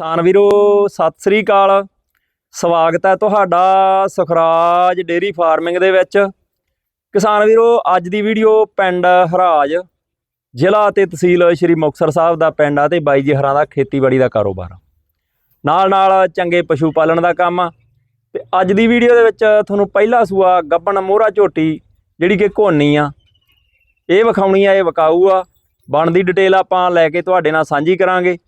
ਕਿਸਾਨ ਵੀਰੋ, ਸਤਿ ਸ੍ਰੀ ਅਕਾਲ। ਸਵਾਗਤ ਹੈ ਤੁਹਾਡਾ ਸੁਖਰਾਜ ਡੇਰੀ ਫਾਰਮਿੰਗ ਦੇ ਵਿੱਚ। ਕਿਸਾਨ ਵੀਰੋ, ਅੱਜ ਦੀ ਵੀਡੀਓ ਪਿੰਡ ਹਰਾਜ, ਜ਼ਿਲ੍ਹਾ ਤੇ ਤਹਿਸੀਲ ਸ਼੍ਰੀ ਮੁਕਤਸਰ ਸਾਹਿਬ ਦਾ ਪਿੰਡ ਆ ਤੇ ਬਾਈ ਜੀ ਹਰਾਂ ਦਾ ਖੇਤੀਬਾੜੀ ਦਾ ਕਾਰੋਬਾਰ। ਆ। ਨਾਲ ਨਾਲ ਚੰਗੇ ਪਸ਼ੂ ਪਾਲਣ ਦਾ ਕੰਮ ਆ। ਤੇ ਅੱਜ ਦੀ ਵੀਡੀਓ ਦੇ ਵਿੱਚ ਤੁਹਾਨੂੰ ਪਹਿਲਾ ਸੂਆ ਗੱਬਣ ਮੋਹਰਾ ਝੋਟੀ, ਜਿਹੜੀ ਕਿ ਘੋਨੀ ਆ। ਇਹ ਵਿਖਾਉਣੀ ਆ, ਇਹ ਵਿਕਾਊ ਆ। ਬਣਦੀ ਡਿਟੇਲ ਆਪਾਂ ਲੈ ਕੇ ਤੁਹਾਡੇ ਨਾਲ ਸਾਂਝੀ ਕਰਾਂਗੇ।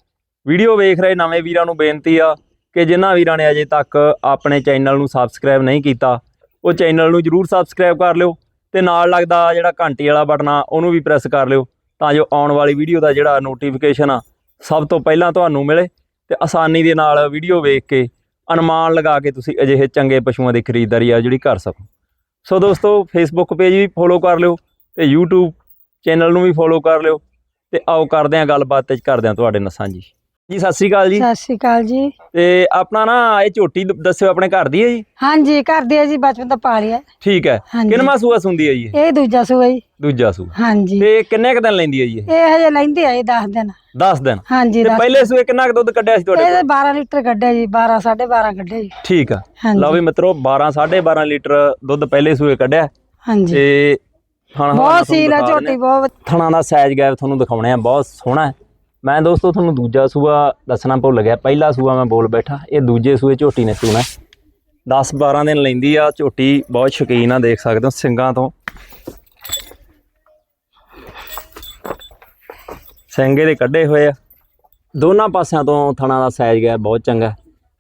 ਵੀਡੀਓ ਵੇਖ ਰਹੇ ਨਵੇਂ ਵੀਰਾਂ ਨੂੰ ਬੇਨਤੀ ਆ ਕਿ ਜਿਨ੍ਹਾਂ ਵੀਰਾਂ ਨੇ ਅਜੇ ਤੱਕ ਆਪਣੇ ਚੈਨਲ ਨੂੰ ਸਬਸਕ੍ਰਾਈਬ ਨਹੀਂ ਕੀਤਾ, ਉਹ ਚੈਨਲ ਨੂੰ ਜਰੂਰ ਸਬਸਕ੍ਰਾਈਬ ਕਰ ਲਿਓ ਤੇ ਨਾਲ ਲੱਗਦਾ ਜਿਹੜਾ ਘੰਟੀ ਵਾਲਾ ਬਟਨ ਆ, ਉਹਨੂੰ ਵੀ ਪ੍ਰੈਸ ਕਰ ਲਿਓ ਤਾਂ ਜੋ ਆਉਣ ਵਾਲੀ ਵੀਡੀਓ ਦਾ ਜਿਹੜਾ ਨੋਟੀਫਿਕੇਸ਼ਨ ਆ, ਸਭ ਤੋਂ ਪਹਿਲਾਂ ਤੁਹਾਨੂੰ ਮਿਲੇ ਤੇ ਆਸਾਨੀ ਦੇ ਨਾਲ ਵੀਡੀਓ ਵੇਖ ਕੇ ਅਨੁਮਾਨ ਲਗਾ ਕੇ ਤੁਸੀਂ ਅਜਿਹੇ ਚੰਗੇ ਪਸ਼ੂਆਂ ਦੀ ਖਰੀਦਦਾਰੀ ਆ ਜਿਹੜੀ ਕਰ ਸਕੋ। ਸੋ ਦੋਸਤੋ ਫੇਸਬੁੱਕ ਪੇਜ ਵੀ ਫੋਲੋ ਕਰ ਲਿਓ ਤੇ YouTube ਚੈਨਲ ਨੂੰ ਵੀ ਫੋਲੋ ਕਰ ਲਿਓ ਤੇ ਆਓ ਕਰਦੇ ਹਾਂ ਗੱਲਬਾਤ ਤੇ ਕਰਦੇ ਹਾਂ ਤੁਹਾਡੇ ਨਾਲ ਸਾਂਝੀ। ਜੀ ਸਤਿ ਸ੍ਰੀ ਅਕਾਲ ਜੀ। ਸਤਿ ਸ਼੍ਰੀ ਅਕਾਲ ਜੀ। ਤੇ ਆਪਣਾ ਨਾ ਇਹ ਝੋਟੀ ਦ- ਦੱਸਿਓ ਆਪਣੇ ਘਰ ਦੀ ਹੈ ਜੀ? ਹਾਂਜੀ ਕਰਦੇ ਆ ਜੀ ਬਚਪਨ ਤੋਂ ਪਾਲਿਆ ਠੀਕ ਹੈ। ਹਾਂਜੀ। ਕਿੰਨਵਾਂ ਸੂਆ ਸੁੰਦੀ ਹੈ ਜੀ ਇਹ? ਇਹ ਦੂਜਾ ਸੂਆ ਜੀ। ਦੂਜਾ ਸੂਆ। ਹਾਂਜੀ। ਤੇ ਕਿੰਨੇ ਕ ਦਿਨ ਲੈਂਦੀ ਹੈ ਜੀ ਇਹ? ਇਹ ਹਜੇ ਲੈਂਦੇ ਆ ਇਹ 10 ਦਿਨ। 10 ਦਿਨ। ਹਾਂਜੀ ਤੇ ਦਸ- ਪਹਿਲੇ ਸੂਏ ਕਿੰਨਾ ਕ ਦੁੱਧ ਕੱਢਿਆ ਸੀ ਤੁਹਾਡੇ ਇਹ ਕੋਲ? 12 ਲੀਟਰ ਕੱਢਿਆ ਜੀ 12 12.5 ਕੱਢਿਆ ਜੀ। ਠੀਕ ਆ। ਹਾਂਜੀ। ਲਓ ਵੀ ਮਿੱਤਰੋ 12 12.5 ਲੀਟਰ ਦੁੱਧ ਪਹਿਲੇ ਸੂਏ ਕੱਢਿਆ। ਹਾਂਜੀ। ਤੇ ਥਣਾ ਬਹੁਤ ਸੀਲ ਆ ਝੋਟੀ ਬਹੁਤ। ਥਣਾ ਦਾ ਸਾਈਜ਼ ਗੈਪ ਤੁਹਾਨੂੰ ਦਿਖਾਉਣੇ ਆ ਬਹੁਤ ਸੋਹਣਾ ਹੈ। ਮੈਂ ਦੋਸਤੋ ਤੁਹਾਨੂੰ ਦੂਜਾ ਸੂਆ ਦੱਸਣਾ ਭੁੱਲ ਗਿਆ। ਪਹਿਲਾ ਸੂਆ ਮੈਂ ਬੋਲ ਬੈਠਾ, ਇਹ ਦੂਜੇ ਸੂਏ ਝੋਟੀ ਨੇ ਚੂਣਾ 10 12 ਦਿਨ ਲੈਂਦੀ ਆ, ਝੋਟੀ ਬਹੁਤ ਸ਼ੌਕੀਨ ਆ, ਦੇਖ ਸਕਦੇ ਹੋ ਸਿੰਗਾਂ ਤੋਂ। ਸਿੰਗੇ ਦੇ ਕੱਢੇ ਹੋਏ ਆ। ਦੋਨਾਂ ਪਾਸਿਆਂ ਤੋਂ ਥਣਾ ਦਾ ਸਾਈਜ਼ ਗਿਆ, ਬਹੁਤ ਚੰਗਾ। ਹੈ।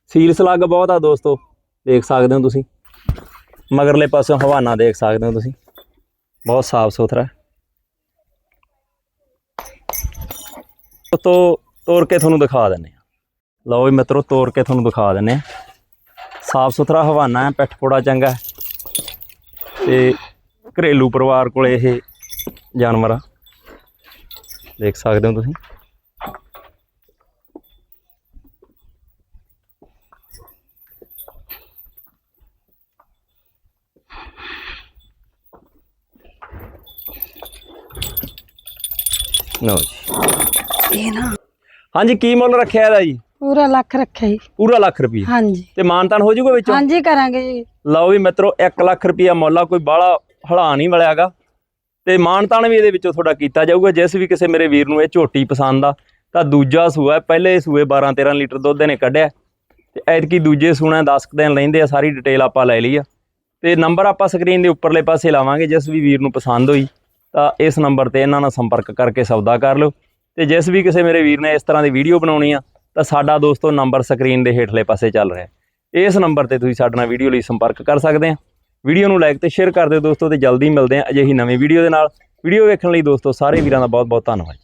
ਸੀਲ ਸਲੱਗ ਬਹੁਤ ਆ ਦੋਸਤੋ, ਦੇਖ ਸਕਦੇ ਹੋ ਤੁਸੀਂ। ਮਗਰਲੇ ਪਾਸਿਓਂ ਹਵਾਨਾ ਦੇਖ ਸਕਦੇ ਹੋ ਤੁਸੀਂ। ਬਹੁਤ ਸਾਫ਼ ਸੁਥਰਾ। ਤੋਂ ਤੋੜ ਕੇ ਤੁਹਾਨੂੰ ਦਿਖਾ ਦਿੰਨੇ ਆ ਲਓ ਵੀ ਮਿੱਤਰੋ, ਤੋੜ ਕੇ ਤੁਹਾਨੂੰ ਦਿਖਾ ਦਿੰਨੇ ਆ ਸਾਫ਼ ਸੁਥਰਾ ਹਵਾਨਾ ਹੈ, ਪਿੱਠ ਪੋੜਾ ਚੰਗਾ ਹੈ। ਤੇ ਘਰੇਲੂ ਪਰਿਵਾਰ ਕੋਲ ਇਹ ਜਾਨਵਰ ਆ। ਦੇਖ ਸਕਦੇ ਹੋ ਤੁਸੀਂ? ਲਓ ਜੀ ਇਹ ਨਾ। ਹਾਂਜੀ ਕੀ ਮੁੱਲ ਰੱਖਿਆ ਇਹਦਾ ਜੀ? ਪੂਰਾ ਲੱਖ ਰੱਖਿਆ ਜੀ। ਪੂਰਾ ਲੱਖ ਰੁਪਏ ਹਾਂਜੀ। ਤੇ ਮਾਨਤਾਨ ਹੋ ਜਾਊਗਾ ਵਿੱਚੋਂ? ਹਾਂਜੀ ਕਰਾਂਗੇ ਜੀ। ਲਓ ਵੀ ਮਿੱਤਰੋ 1 ਲੱਖ ਰੁਪਿਆ ਮੁੱਲ ਕੋਈ ਬਾਹਲਾ ਹਲਾ ਨਹੀਂ ਵਾਲਿਆਗਾ ਤੇ ਮਾਨਤਾਨ ਵੀ ਇਹਦੇ ਵਿੱਚੋਂ ਤੁਹਾਡਾ ਕੀਤਾ ਜਾਊਗਾ ਜਿਸ ਵੀ ਕਿਸੇ ਮੇਰੇ ਵੀਰ ਨੂੰ ਇਹ ਝੋਟੀ ਪਸੰਦ ਆ ਤਾਂ ਦੂਜਾ ਸੂਆ। ਪਹਿਲੇ ਸੂਏ 12 13 ਲੀਟਰ ਦੁੱਧ ਨੇ ਕੱਢਿਆ। ਤੇ ਐਤਕੀ ਦੂਜੇ ਸੂਣਾ 10 ਕੁ ਦਿਨ ਲੈਂਦੇ ਆ ਸਾਰੀ ਡਿਟੇਲ ਆਪਾਂ ਲੈ ਲਈ ਆ। ਤੇ ਨੰਬਰ ਆਪਾਂ ਸਕਰੀਨ ਦੇ ਉੱਪਰਲੇ ਪਾਸੇ ਲਾਵਾਂਗੇ ਜਿਸ ਵੀ ਵੀਰ ਨੂੰ ਪਸੰਦ ਹੋਈ ਤਾਂ ਇਸ ਨੰਬਰ ਤੇ ਇਹਨਾਂ ਨਾਲ ਸੰਪਰਕ ਕਰਕੇ ਸੌਦਾ ਕਰ ਲਓ। ਤੇ ਜਿਸ ਵੀ ਕਿਸੇ ਮੇਰੇ ਵੀਰ ਨੇ ਇਸ ਤਰ੍ਹਾਂ ਦੀ ਵੀਡੀਓ ਬਣਾਉਣੀ ਆ, ਤਾਂ ਸਾਡਾ ਦੋਸਤੋ ਨੰਬਰ ਸਕਰੀਨ ਦੇ ਹੇਠਲੇ ਪਾਸੇ ਚੱਲ ਰਿਹਾ ਹੈ। ਇਸ ਨੰਬਰ ਤੇ ਤੁਸੀਂ ਸਾਡੇ ਨਾਲ ਵੀਡੀਓ ਲਈ ਸੰਪਰਕ ਕਰ ਸਕਦੇ ਆ। ਵੀਡੀਓ ਨੂੰ ਲਾਈਕ ਤੇ ਸ਼ੇਅਰ ਕਰ ਦਿਓ ਦੋਸਤੋ ਤੇ ਜਲਦੀ ਮਿਲਦੇ ਆ ਅਜਿਹੀ ਨਵੀਂ ਵੀਡੀਓ ਦੇ ਨਾਲ। ਵੀਡੀਓ ਵੇਖਣ ਲਈ ਦੋਸਤੋ ਸਾਰੇ ਵੀਰਾਂ ਦਾ ਬਹੁਤ ਬਹੁਤ ਧੰਨਵਾਦ।